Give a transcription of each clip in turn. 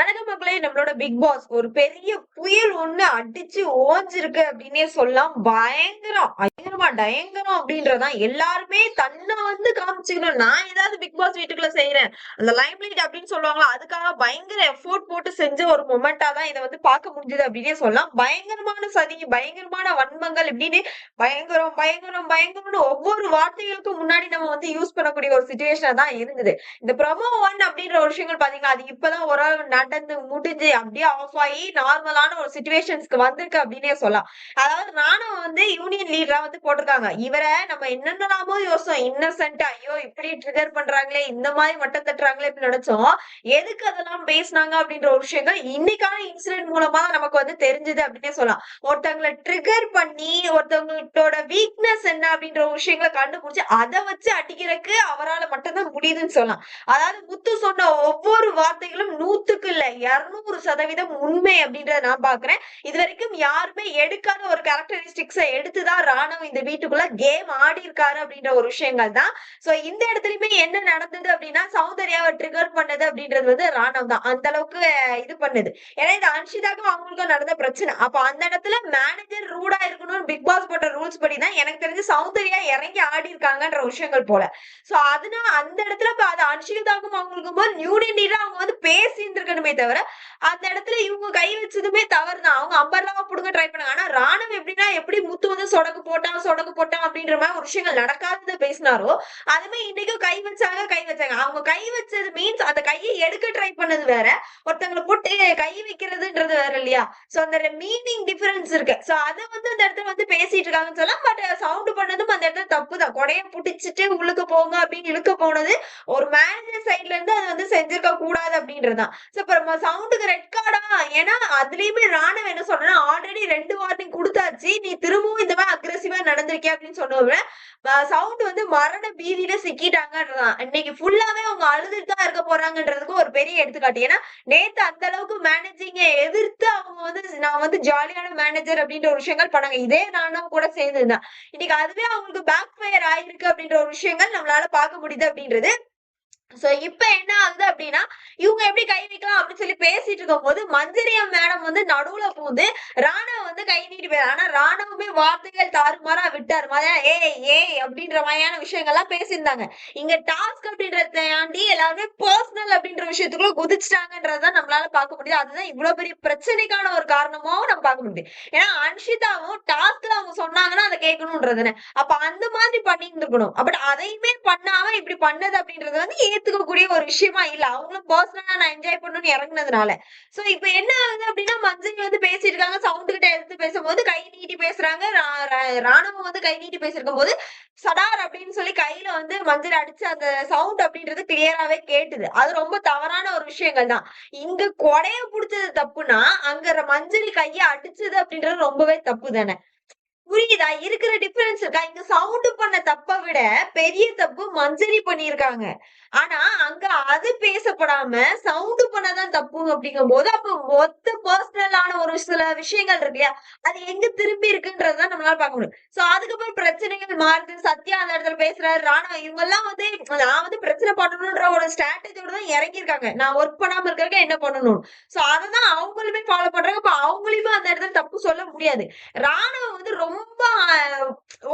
வணக்கம் மக்களே நம்மளோட பிக் பாஸ் ஒரு பெரிய புயல் ஒண்ணு அடிச்சு ஓஞ்சிருக்கு அப்படின்னே சொல்லலாம். பயங்கரம் பயங்கரமா பயங்கரம் அப்படின்றதான் எல்லாருமே தன்னை வந்து காமிச்சுக்கணும் நான் ஏதாவது பிக் பாஸ் வீட்டுக்குள்ள செய்யறேன் அந்த லைம்லைட் அப்படின்னு சொல்லுவாங்களா அதுக்காக பயங்கர எஃபோர்ட் போட்டு செஞ்ச ஒரு மொமெண்டா தான் இதை வந்து பார்க்க முடிஞ்சது அப்படின்னே சொல்லலாம். பயங்கரமான சதி பயங்கரமான வன்மங்கள் இப்படின்னு பயங்கரம் பயங்கரம் பயங்கரம்னு ஒவ்வொரு வார்த்தைகளுக்கும் முன்னாடி நம்ம வந்து யூஸ் பண்ணக்கூடிய ஒரு சுச்சுவேஷனா தான் இருந்தது. இந்த ப்ரமோ ஒன் அப்படின்ற ஒரு விஷயங்கள் பாத்தீங்கன்னா அது இப்பதான் ஒரு நடந்து முடிஞ்சு அப்படியே ஆஃப் ஆகி நார்மலான ஒரு சுச்சுவேஷன்ஸ்க்கு வந்திருக்கு அப்படின்னே சொல்லலாம். அதாவது நானும் வந்து யூனியன் லீடரா வந்து போட்டிருக்காங்க. இவரை நம்ம என்னென்னலாமோ யோசிச்சோம். இன்னசென்ட் ஐயோ எப்படி ட்ரிகர் பண்றாங்களே இந்த மாதிரி மட்டம் தட்டுறாங்களே அப்படின்னு நினைச்சோம். எதுக்கு அதெல்லாம் பேசினாங்க அப்படின்ற ஒரு விஷயங்கள் இன்னைக்கான இன்சிடென்ட் மூலமா நமக்கு வந்து தெரிஞ்சது அப்படின்னே சொல்லலாம். ஒருத்தவங்களை ட்ரிகர் பண்ணி ஒருத்தவங்களோட வீக்னஸ் என்ன அப்படின்ற ஒரு விஷயங்களை கண்டுபிடிச்சு அதை வச்சு அடிக்கிறதுக்கு அவரால் மட்டும்தான் முடியுதுன்னு சொல்லலாம். அதாவது முத்து சொன்ன ஒவ்வொரு வார்த்தைகளும் நூத்துக்கு இல்ல இருநூறு சதவீதம் உண்மை அப்படின்றத நான் பாக்குறேன் இது வரைக்கும் யாருமே எடுக்காத கேரக்டரிஸ்டிக்ஸை எடுத்துதான் ராணுவம் இந்த வீட்டுக்குள்ள கேம் ஆடி இருக்காரு அப்படின்ற ஒரு விஷயங்கள் தான். சோ இந்த இடத்துலயுமே என்ன நடந்தது அப்படின்னா சௌந்தர்யாவை ட்ரிகர் பண்ணது அப்படின்றது வந்து ராணுவம் தான். அந்த அளவுக்கு இது பண்ணுது. ஏன்னா இந்த அன்ஷிதாக்கும் அவங்களுக்கும் நடந்த பிரச்சனை. அப்ப அந்த இடத்துல மேனேஜர் ரூடா இருக்கணும்னு பிக் பாஸ் போட்ட ரூல்ஸ் படி தான் எனக்கு தெரிஞ்சு சௌந்தர்யா இறங்கி ஆடி இருக்காங்கன்ற விஷயங்கள் போல. சோ அதனால அந்த இடத்துல இப்ப அது அன்ஷிதாக்கும் அவங்களுக்கும் போது யூனியன் அவங்க வந்து பேசி இருந்திருக்கணுமே தவிர அந்த இடத்துல இவங்க கை வச்சதுமே தவறு தான் அவங்க அம்பர்லாவா புடுங்க ட்ரை பண்ணாங்க. ஆனா ராணுவம் எப்படின்னா எப்படி முத்து வந்து சொடக்கு போட்டான் சொடக்கு போட்டான் அப்படின்ற மாதிரி ஒரு விஷயங்கள் நடக்காதது பேசினாரோ அதுமே இன்னைக்கும் கை வச்சாங்க கை வச்சாங்க. அவங்க கை வச்சது மீன்ஸ் அந்த கையை எடுக்க ட்ரை பண்ணது வேற. ஒருத்தங்களை போட்டு கை வைக்கிறதுன்றது வேற இல்லையா? சோ அந்த மீனிங் டிஃபரன்ஸ் இருக்கு. சோ அதை வந்து அந்த இடத்துல வந்து பேசிட்டு இருக்காங்கன்னு சொல்லலாம். பட் சவுண்ட் பண்ணதும் அந்த இடத்துல தப்பு தான் கொடைய புடிச்சிட்டு உள்ளுக்கு போங்க அப்படின்னு இழுக்க போனது ஒரு மேனேஜர் சைட்ல இருந்து அது வந்து செஞ்சிருக்க கூடாது அப்படின்றதுதான் சோ இப்ப சவுண்டுக்கு ரெட் கார்டா ஏன்னா அதுலயுமே ராணுவ என்ன சொல்றேன்னா ஆல்ரெடி ரெண்டு வார்னிங் கொடுத்தாச்சு. நீ திரும்பவும் இந்த மாதிரி அக்ரெசிவா நடந்திருக்கிய அப்படின்னு சொன்னவங்க சவுண்ட் வந்து மரண பீதியில சிக்கிட்டாங்கன்றதான் இன்னைக்கு ஃபுல்லாவே அவங்க அழுதுட்டு தான் இருக்க போறாங்கன்றதுக்கு ஒரு பெரிய எடுத்துக்காட்டு. ஏன்னா நேத்து அந்த அளவுக்கு மேனேஜிங்க எதிர்த்து அவங்க வந்து நான் வந்து ஜாலியான மேனேஜர் அப்படின்ற ஒரு விஷயங்கள் பண்ணாங்க. இதே நானும் கூட சேர்ந்ததுதான் இன்னைக்கு அதுவே அவங்களுக்கு பேக் ஃபயர் ஆயிருக்கு அப்படின்ற ஒரு விஷயங்கள் நம்மளால பார்க்க முடியுது அப்படின்றது. சோ இப்ப என்ன ஆகுது அப்படின்னா இவங்க எப்படி கை வைக்கலாம் அப்படின்னு சொல்லி பேசிட்டு இருக்கும் போது மஞ்சரியா மேடம் வந்து நடுவுல பூந்து ராணுவ வந்து கை நீட்டி போய் ஆனா ராணுவமே வார்த்தைகள் தாறுமாறா விட்டாரு. மாதிரி ஏ ஏ அப்படின்ற மாதிரியான விஷயங்கள்லாம் பேசியிருந்தாங்க. இங்க டாஸ்க் அப்படின்றத தாண்டி எல்லாருமே பர்சனல் அப்படின்ற விஷயத்துக்குள்ள குதிச்சிட்டாங்கன்றதான் நம்மளால பார்க்க முடியுது. அதுதான் இவ்வளவு பெரிய பிரச்சனைக்கான ஒரு காரணமாவும் நம்ம பார்க்க முடியுது. ஏன்னா அன்ஷிதாவும் டாஸ்க்ல அவங்க சொன்னாங்கன்னா அதை கேட்கணும்ன்றதுன்னு அப்ப அந்த மாதிரி பண்ணியிருந்துருக்கணும். பட் அதையுமே பண்ணாம இப்படி பண்ணது அப்படின்றது வந்து ஏத்துக்கக்கூடிய ஒரு விஷயமா இல்ல. அவங்களும் பர்சனலா நான் என்ஜாய் பண்ணணும்னு இறங்குனதுனால. சோ இப்ப என்ன ஆகுது அப்படின்னா மஞ்சள் வந்து பேசிட்டு இருக்காங்க. சவுண்ட் கிட்ட எடுத்து பேசும்போது கை நீட்டி பேசுறாங்க. ரா- ரா- ராணுவம் வந்து கை நீட்டி பேசிருக்கும் போது சடார் அப்படின்னு சொல்லி கையில வந்து மஞ்சள் அடிச்சு அந்த சவுண்ட் அப்படின்றது கிளியராவே கேட்டுது. அது ரொம்ப தவறான ஒரு விஷயங்கள் தான். இங்க கொடைய புடிச்சது தப்புனா அங்க மஞ்சள் கைய அடிச்சது அப்படின்றது ரொம்பவே தப்பு தானே? புரியுதா? இருக்கிற டிஃபரன்ஸ் இருக்கா? இங்க சவுண்ட் பண்ண தப்பை விட பெரிய தப்பு மஞ்சரி பண்ணிருக்காங்க ஆனா அங்க அது பேசப்படாம சவுண்ட் பண்ணதான் தப்பு அப்படிங்கும் போது அப்ப மொத்த பர்சனலான ஒரு சில விஷயங்கள் இருக்கு இல்லையா? அது எங்க திரும்பி இருக்குன்றதுதான் நம்மளால பார்க்க முடியும். சோ அதுக்கப்புறம் பிரச்சனைகள் மாறுது. சத்யா அந்த இடத்துல பேசுறாரு ராணுவ இவங்க எல்லாம் வந்து நான் வந்து பிரச்சனை பண்ணணும்ன்ற ஒரு ஸ்ட்ராட்டஜியோட தான் இறங்கியிருக்காங்க. நான் ஒர்க் பண்ணாம இருக்கிறக்க என்ன பண்ணணும்? சோ அததான் அவங்களுமே ஃபாலோ பண்றாங்க. இப்ப அவங்களையுமே அந்த இடத்துல தப்பு சொல்ல முடியாது. ராணுவம்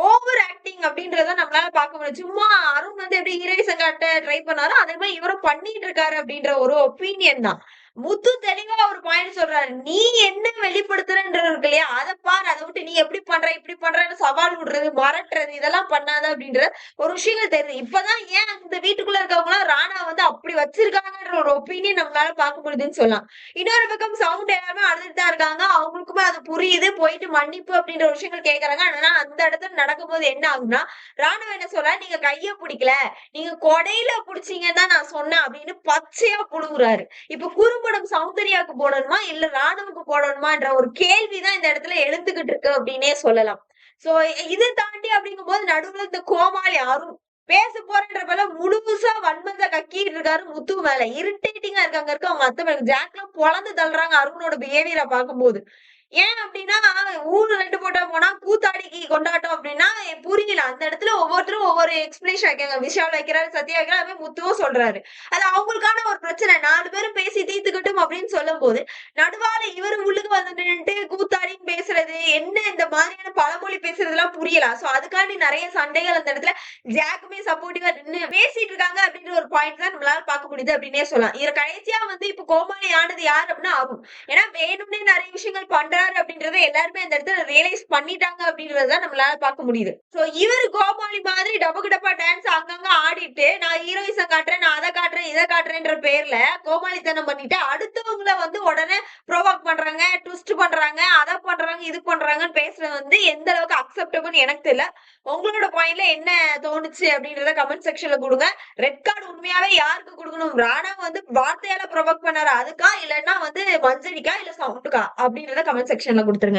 ஓவர் ஆக்டிங் அப்படின்றத நம்மளால பார்க்க முடியும். சும்மா அருண் வந்து எப்படி ஹீரோயிசம் காட்ட ட்ரை பண்ணாரோ அதே மாதிரி இவரும் பண்ணிட்டு இருக்காரு அப்படின்ற ஒரு ஒப்பீனியன் தான். முத்து தெளிவா ஒரு பாயிண்ட் சொல்றாரு. நீ என்ன வெளிப்படுத்துறன்ற இருக்கு இல்லையா? அதை பாரு அதை விட்டு நீ எப்படி பண்ற இப்படி பண்றன்னு சவால் விடுறது மறட்டுறது இதெல்லாம் பண்ணாத அப்படின்ற ஒரு விஷயங்கள் தெரியுது. இப்பதான் ஏன் இந்த வீட்டுக்குள்ள இருக்கவங்க எல்லாம் ராணா வந்து அப்படி வச்சிருக்காங்க ஒப்பீனியன் நம்மளால பார்க்க முடியுதுன்னு சொல்லலாம். இன்னொரு பக்கம் சவுண்ட் எல்லாமே அழுதுட்டு தான் இருக்காங்க. அவங்களுக்குமே அது புரியுது. போயிட்டு மன்னிப்பு அப்படின்ற விஷயங்கள் கேட்கறாங்க ஆனா அந்த இடத்துல நடக்கும்போது என்ன ஆகும்னா ராணுவ என்ன சொல்ற? நீங்க கைய பிடிக்கல. நீங்க கொடையில புடிச்சீங்கன்னு தான் நான் சொன்னேன் அப்படின்னு பச்சையா புழுகுறாரு. இப்ப குறும்படம் சௌந்தர்யாவுக்கு போடணுமா? இல்ல ராணுவுக்கு போடணுமான்ற ஒரு கேள்விதான் இந்த இடத்துல எழுந்துகிட்டு இருக்கு அப்படின்னே சொல்லலாம். சோ இது தாண்டி அப்படிங்கும் போது நடுவுல இந்த கோமாளி அருண் பேச போறன்ற போல முழுசா வன்மத்தை கக்கிட்டு இருக்காரு முத்து மேல. இரிட்டேட்டிங்கா இருக்காங்க இருக்க அவங்க அத்தை மேல ஜாக்லாம் பொழந்து தள்ளுறாங்க அருணோட பிஹேவியரை பார்க்கும்போது. ஏன் அப்படின்னா ஊரு ரெண்டு போட்டா போனா கூத்தாடிக்கு கொண்டாட்டம் அப்படின்னா புரியல. அந்த இடத்துல ஒவ்வொருத்தரும் ஒவ்வொரு எக்ஸ்பிளேஷன் வைக்காங்க விஷால் வைக்கிறாரு சத்யா வைக்கிறாரு அதே முத்துவும் சொல்றாரு. அது அவங்களுக்கான ஒரு பிரச்சனை. நாலு பேரும் பேசி தீர்த்துக்கட்டும் அப்படின்னு சொல்லும் போது நடுவால இவரு உள்ளுக்கு வந்து நின்னுட்டு கூத்தாடின்னு பேசுறது என்ன இந்த மாதிரியான பழமொழி பேசுறது எல்லாம் புரியல. சோ அதுக்காண்டி நிறைய சண்டைகள் அந்த இடத்துல ஜாக்குமே சப்போர்ட்டிவா நின்னு பேசிட்டு இருக்காங்க அப்படின்ற ஒரு பாயிண்ட் தான் நம்மளால பார்க்க முடியுது அப்படின்னே சொல்லலாம். இதுல கடைசியா வந்து இப்ப கோமாளி ஆனது யார் அப்படின்னா ஆகும் ஏன்னா வேணும்னே நிறைய விஷயங்கள் பண்றாரு அப்படின்றத எல்லாருமே அந்த இடத்துல ரியலைஸ் பண்ணிட்டாங்க அப்படின்றத நம்மளால பார்க்க முடியுது. சோ இவர் கோமாளி மாதிரி டபக்கு டப்பா டான்ஸ் அங்கங்க ஆடிட்டு நான் ஹீரோயிஸ காட்டுறேன் நான் அதை காட்டுறேன் இதை காட்டுறேன்ற பேர்ல கோமாளித்தனம் பண்ணிட்டு அடுத்தவங்கள வந்து உடனே ப்ரோவாக் பண்றாங்க ட்விஸ்ட் பண்றாங்க அதை பண்றாங்க இது பண்றாங்கன்னு பேசுறது வந்து எந்த அளவுக்கு அக்செப்டபிள் எனக்கு தெரியல. உங்களோட பாயிண்ட்ல என்ன தோணுச்சு அப்படின்றத கமெண்ட் செக்ஷன்ல கொடுங்க. ரெட் கார்டு உண்மையாவே யாருக்கு கொடுக்கணும்? ராணா வந்து வார்த்தையால ப்ரொவோக் பண்ணாரு? அதுக்கா? இல்லைன்னா வந்து மஞ்சரிக்கா இல்ல சவுண்டுக்கா அப்படின்றத கமெண்ட் செக்ஷன்ல கொடுத்துருங்க.